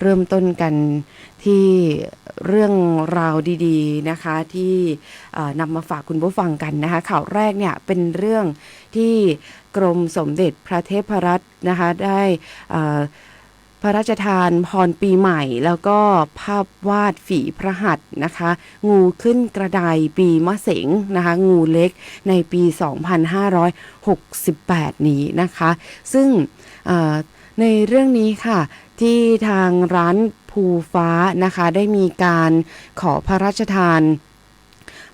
เริ่มต้นกันที่เรื่องราวดีๆนะคะที่นำมาฝากคุณผู้ฟังกันนะคะ ข่าวแรกเนี่ยเป็นเรื่องที่กรมสมเด็จพระเทพรัตน์นะคะได้พระราชทานพรปีใหม่ แล้วก็ภาพวาดฝีพระหัตถ์นะคะ งูขึ้นกระไดปีมะเสงนะคะ งูเล็กในปี 2568 นี้นะคะ ซึ่งในเรื่องนี้ค่ะ ที่ทางร้านภูฟ้านะคะได้มีการขอพระราชทาน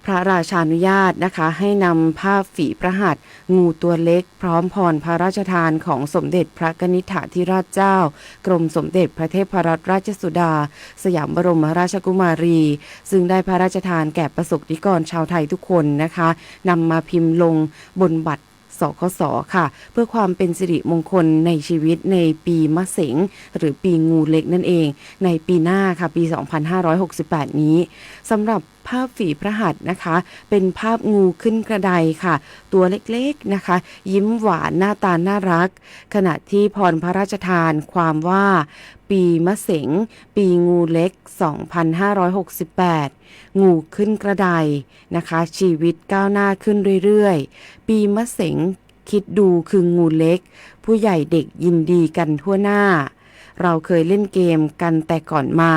พระราชานุญาตนะคะให้นำภาพฝีพระหัตถ์งูตัวเล็ก พร้อมพรพระราชทานของสมเด็จพระกนิษฐาธิราชเจ้า กรมสมเด็จพระเทพรัตนราชสุดา สยามบรมราชกุมารี ซึ่งได้พระราชทานแก่ประสบนิกรชาวไทยทุกคนนะคะนำมาพิมพ์ลงบนบัตร สคสค่ะ เพื่อความเป็นสิริมงคลในชีวิตในปีมะเสงหรือปีงูเล็กนั่นเอง ในปีหน้าค่ะปี 2568 นี้สำหรับ ภาพฝีพระหัตถ์นะคะ เป็นภาพงูขึ้นกระไดค่ะ ตัวเล็กๆนะคะ ยิ้มหวานหน้าตาน่ารัก ขณะที่พรพระราชทานความว่า ปีมะเสงปีงูเล็ก 2568 งูขึ้นกระไดนะคะ ชีวิตก้าวหน้าขึ้นเรื่อยๆ ปีมะเสงคิดดูคืองูเล็ก ผู้ใหญ่เด็กยินดีกันทั่วหน้า เราเคยเล่นเกมกันแต่ก่อนมา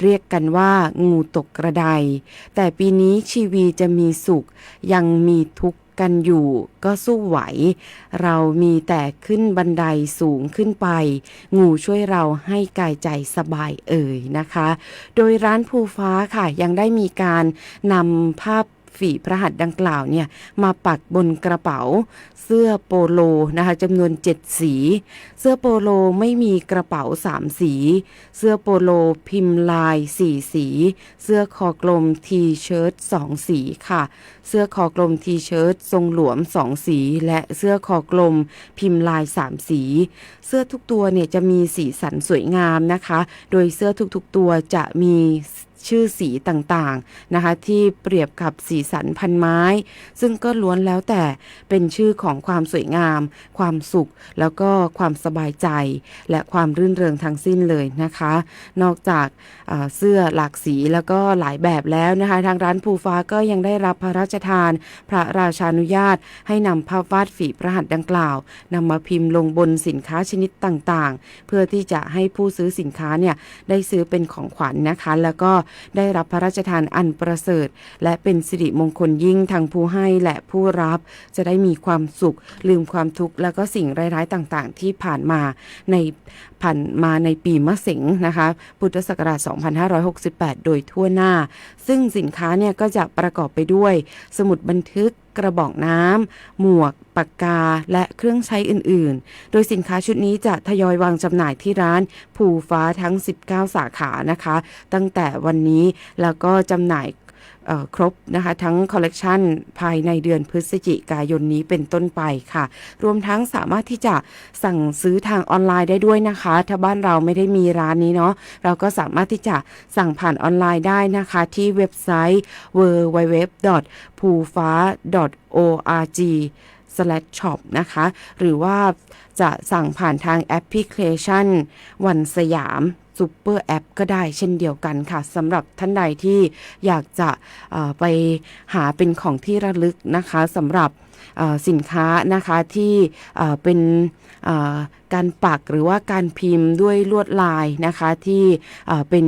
เรียกกันว่างูตกกระได แต่ปีนี้ชีวีจะมีสุข ยังมีทุกข์กันอยู่ก็สู้ไหว เรามีแต่ขึ้นบันไดสูงขึ้นไป งูช่วยเราให้กายใจสบายเอ่ยนะคะ โดยร้านภูฟ้าค่ะยังได้มีการนำภาพ ฝีพระหัตถ์ดังกล่าวเนี่ยมาปักบนกระเป๋า เสื้อโปโลนะคะจำนวน 7 สี เสื้อโปโลไม่มีกระเป๋า 3 สี เสื้อโปโลพิมพ์ลาย 4 สี เสื้อคอกลมทีเชิ้ต2สีค่ะ เสื้อคอกลมทีเชิ้ตทรงหลวม 2 สี และเสื้อคอกลมพิมพ์ลาย 3 สี เสื้อทุกตัวเนี่ยจะมีสีสันสวยงามนะคะ โดยเสื้อทุกๆตัวจะมี ชื่อสีต่างๆนะคะ ที่เปรียบกับสีสันพันไม้ ซึ่งก็ล้วนแล้วแต่เป็นชื่อของความสวยงาม ความสุข แล้วก็ความสบายใจ และความรื่นเริงทั้งสิ้นเลยนะคะ นอกจากเอ่อเสื้อหลากสีแล้วก็หลายแบบแล้วนะคะ ทางร้านภูฟ้าก็ยังได้รับพระราชทาน พระราชานุญาต ให้นำภาพวาดฝีพระหัตถ์ดังกล่าวนำมาพิมพ์ลงบนสินค้าชนิดต่างๆ เพื่อที่จะให้ผู้ซื้อสินค้าเนี่ยได้ซื้อเป็นของขวัญนะคะ แล้วก็ได้รับพระราชทานอันประเสริฐ และเป็นสิริมงคลยิ่งทั้งผู้ให้และผู้รับ จะได้มีความสุข ลืมความทุกข์และก็สิ่งร้ายๆต่างๆ ที่ผ่านมาในผ่านมาในปีมะเสงนะคะ พุทธศักราช 2568 โดยทั่วหน้า ซึ่งสินค้าเนี่ยก็จะประกอบไปด้วย สมุดบันทึกกระบอกน้ำ หมวก ปากกา และเครื่องใช้อื่นๆ โดยสินค้าชุดนี้จะทยอยวางจำหน่ายที่ร้านภูฟ้าทั้ง 19 สาขานะคะ ตั้งแต่วันนี้แล้วก็จำหน่าย ครบนะคะทั้งคอลเลกชันภายในเดือนพฤศจิกายนนี้เป็นต้นไปค่ะ รวมทั้งสามารถที่จะสั่งซื้อทางออนไลน์ได้ด้วยนะคะ ถ้าบ้านเราไม่ได้มีร้านนี้เนาะเราก็สามารถที่จะสั่งผ่านออนไลน์ได้นะคะ ที่เว็บไซต์ www. ภูฟ้า org shop นะคะ หรือว่าจะสั่งผ่านทางแอปพลิเคชัน วันสยาม ซูเปอร์แอปก็ได้เช่นเดียวกันค่ะสำหรับท่านใดที่อยากจะไปหาเป็นของที่ระลึกนะคะสำหรับสินค้านะคะที่เป็นการปักหรือว่าการพิมพ์ด้วยลวดลายนะคะที่เป็น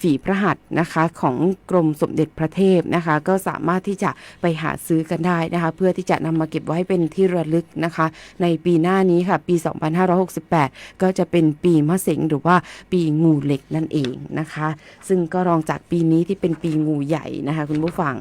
ฝีพระหัตถ์นะคะของกรมสมเด็จพระเทพนะคะก็สามารถที่จะไปหาซื้อกันได้นะคะเพื่อที่จะนำมาเก็บไว้เป็นที่ระลึกนะคะในปีหน้านี้ค่ะปี 2568 ก็จะเป็นปีมะเสงหรือว่าปีงูเหล็กนั่นเองนะคะ ซึ่งก็รองจากปีนี้ที่เป็นปีงูใหญ่นะคะ คุณผู้ฟัง